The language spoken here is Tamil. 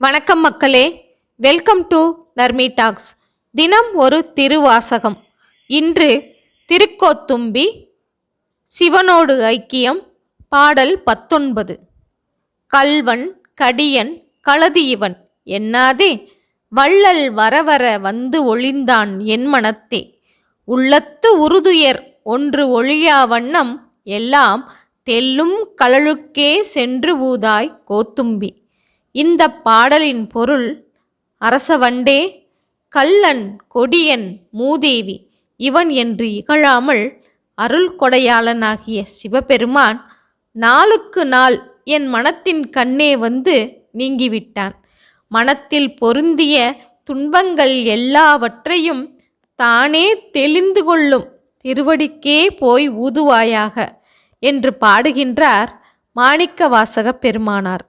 வணக்கம் மக்களே. வெல்கம் டு நர்மி டாக்ஸ் தினம் ஒரு திருவாசகம். இன்று திருக்கோத்தும்பி சிவனோடு ஐக்கியம் பாடல் பத்தொன்பது. கல்வன் கடியன் கலதி இவன் என்னாதே? வள்ளல் வரவர வந்து ஒளிந்தான் என் மனத்தே. உள்ளத்து உறுதுயர் ஒன்று ஒழியா வண்ணம் எல்லாம் தெல்லும் கழலுக்கே சென்று ஊதாய் கோத்தும்பி. இந்த பாடலின் பொருள் அரசவண்டே கள்ளன் கொடியன் மூதேவி இவன் என்று இகழாமல் அருள் கொடையாளனாகிய சிவபெருமான் நாளுக்கு நாள் என் மனத்தின் கண்ணே வந்து நீங்கிவிட்டான். மனத்தில் பொருந்திய துன்பங்கள் எல்லாவற்றையும் தானே தெளிந்து கொள்ளும் திருவடிக்கே போய் ஊதுவாயாக என்று பாடுகின்றார் மாணிக்கவாசக பெருமானார்.